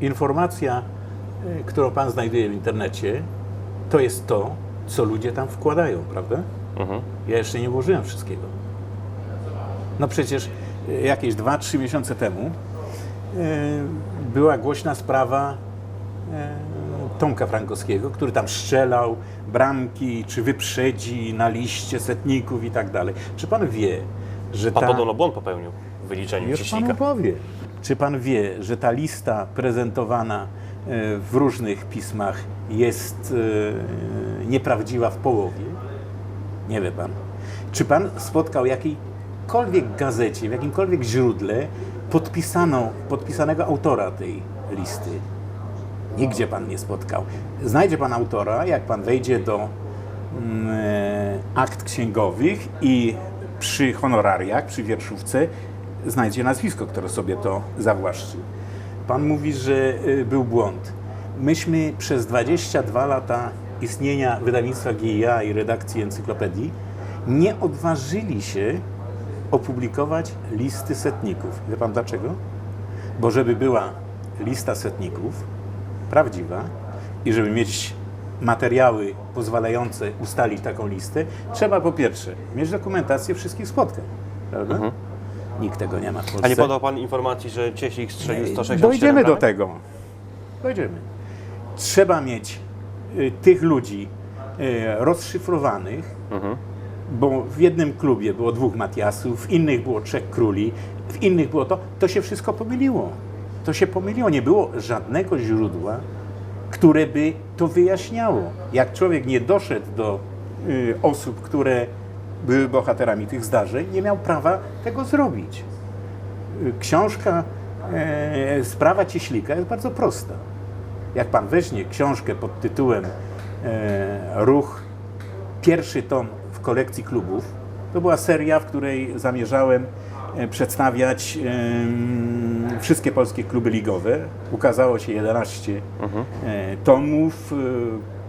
informacja, y, którą pan znajduje w internecie, to jest to, co ludzie tam wkładają, prawda? Mhm. Ja jeszcze nie włożyłem wszystkiego. No przecież y, jakieś 2-3 miesiące temu y, była głośna sprawa Tomka Frankowskiego, który tam strzelał bramki, czy wyprzedzi na liście setników i tak dalej. Czy pan wie, że ta... podobno błąd popełnił w wyliczeniu Już Cieśnika. panu powiem. Czy pan wie, że ta lista prezentowana e, w różnych pismach jest e, nieprawdziwa w połowie? Nie wie pan. Czy pan spotkał jakiejkolwiek gazecie, w jakimkolwiek źródle podpisaną, podpisanego autora tej listy? Nigdzie pan nie spotkał. Znajdzie pan autora, jak pan wejdzie do mm, e, akt księgowych i przy honorariach, przy wierszówce znajdzie nazwisko, które sobie to zawłaszczy. Pan mówi, że y, był błąd. Myśmy przez 22 lata istnienia wydawnictwa GIA i redakcji encyklopedii nie odważyli się opublikować listy setników. Wie pan dlaczego? Bo żeby była lista setników prawdziwa i żeby mieć materiały pozwalające ustalić taką listę, trzeba po pierwsze mieć dokumentację wszystkich spotkań, prawda? Nikt tego nie ma w Polsce. A nie podał Pan informacji, że Cieśnik strzelił 167 Dojdziemy do tego. Dojdziemy. Trzeba mieć y, tych ludzi y, rozszyfrowanych, Mhm. bo w jednym klubie było dwóch Matiasów, w innych było trzech króli, w innych było to. To się wszystko pomyliło. To się pomyliło. Nie było żadnego źródła, które by to wyjaśniało. Jak człowiek nie doszedł do y, osób, które były bohaterami tych zdarzeń, nie miał prawa tego zrobić. Y, Książka e, Sprawa Cieślika jest bardzo prosta. Jak pan weźmie książkę pod tytułem e, Ruch, pierwszy tom w kolekcji klubów, to była seria, w której zamierzałem e, przedstawiać em, wszystkie polskie kluby ligowe. Ukazało się 11 e, tomów. e,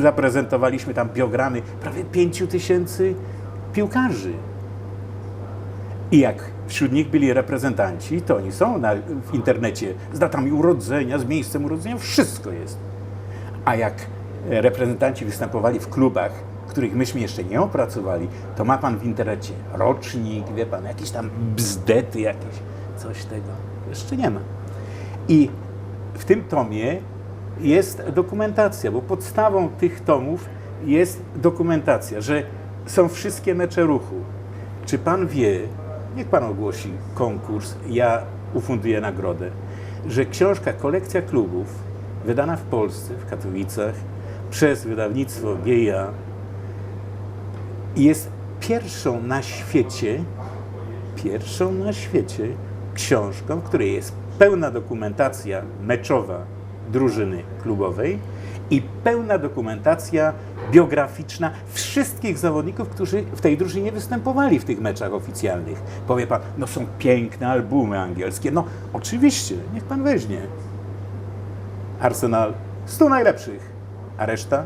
Zaprezentowaliśmy tam biogramy prawie 5 tysięcy piłkarzy. I jak wśród nich byli reprezentanci, to oni są na, w internecie z datami urodzenia, z miejscem urodzenia, wszystko jest. A jak reprezentanci występowali w klubach, których myśmy jeszcze nie opracowali, to ma pan w internecie rocznik, wie pan, jakieś tam bzdety jakieś, coś tego. Jeszcze nie ma. I w tym tomie jest dokumentacja, bo podstawą tych tomów jest dokumentacja, że są wszystkie mecze ruchu. Czy pan wie, niech pan ogłosi konkurs, ja ufunduję nagrodę, że książka Kolekcja Klubów, wydana w Polsce, w Katowicach, przez wydawnictwo GIA, jest pierwszą na świecie, pierwszą na świecie książką, w której jest pełna dokumentacja meczowa drużyny klubowej i pełna dokumentacja biograficzna wszystkich zawodników, którzy w tej drużynie występowali w tych meczach oficjalnych. Powie pan, no są piękne albumy angielskie. No oczywiście, niech pan weźmie. Arsenal 100 najlepszych, a reszta